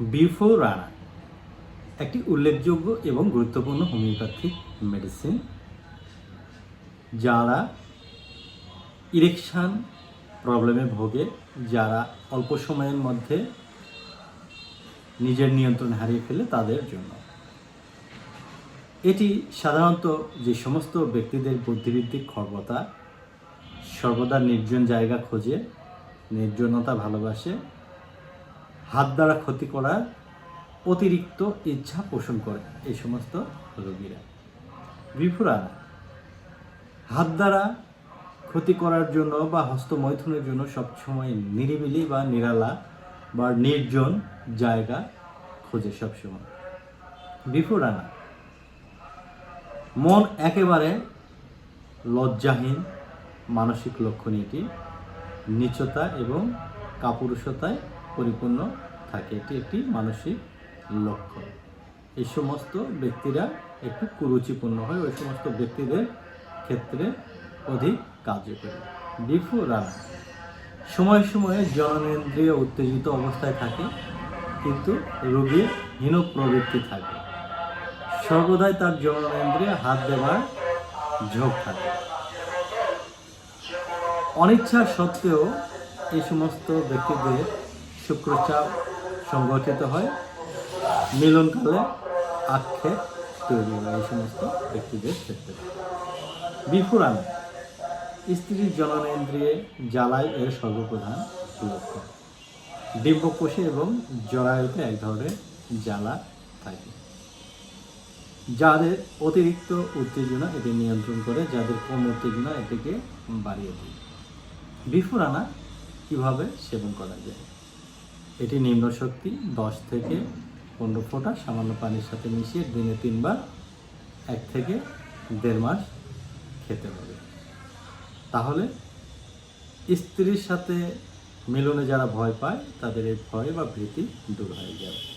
বিফো রানা, একটি উল্লেখযোগ্য এবং গুরুত্বপূর্ণ হোমিওপ্যাথিক মেডিসিন, যারা ইরেকশান প্রবলেমে ভোগে, যারা অল্প সময়ের মধ্যে নিজের নিয়ন্ত্রণ হারিয়ে ফেলে তাদের জন্য। এটি সাধারণত যে সমস্ত ব্যক্তিদের বুদ্ধিবৃত্তিক খর্বতা সর্বদা নির্জন জায়গা খোঁজে, নির্জনতা ভালোবাসে দ্বারা ক্ষতি করার অতিরিক্ত ইচ্ছা পোষণ করে এই সমস্ত রোগীরা। বিফুরা হাত দ্বারা ক্ষতি করার জন্য বা হস্তমৈথুনের জন্য সবসময় নিরিবিলি বা নিরালা বা নির্জন জায়গা খোঁজে সবসময়। বিফুরানা মন একেবারে লজ্জাহীন মানসিক লক্ষণ এটি। নিচতা এবং কাপুরুষতায় পরিপূর্ণ থাকে। এটি একটি মানসিক লক্ষ্য এই সমস্ত ব্যক্তিরা একটু কুরুচিপূর্ণ হয়। ওই সমস্ত ব্যক্তিদের ক্ষেত্রে অধিক কার্যকরী। বিফু রানা। সময় সময়ে জননেন্দ্রিয় উত্তেজিত অবস্থায় থাকে, কিন্তু রোগীর হীন প্রবৃত্তি থাকে। সর্বদাই তার জননেন্দ্রিয়ে হাত দেওয়ার ঝোঁক থাকে। অনিচ্ছা সত্ত্বেও এই সমস্ত ব্যক্তিদের শুক্রচাপ সংগঠিত হয়। মিলনকালে আক্ষেপ তৈরি হয় এই সমস্ত ব্যক্তিদের ক্ষেত্রে। বিফুরান স্ত্রীর জননেন্দ্রিয়ে জ্বালাই এর সর্বপ্রধান লক্ষণ। ডিম্বকোষে এবং জরায়ুতে এক ধরনের জ্বালা থাকে। যাদের অতিরিক্ত উত্তেজনা এটি নিয়ন্ত্রণ করে, যাদের কম উত্তেজনা এটিকে বাড়িয়ে দেয়। বিফুরানা কীভাবে সেবন করা যায়? এটি নিম্ন শক্তি দশ থেকে পনেরো ফোঁটা, সামান্য পানির সাথে মিশিয়ে দিনে তিনবার, এক থেকে দেড় মাস খেতে হবে। তাহলে স্ত্রীর সাথে মিলনে যারা ভয় পায়, তাদের এই ভয় বা ভীতি দূর হয়ে যাবে।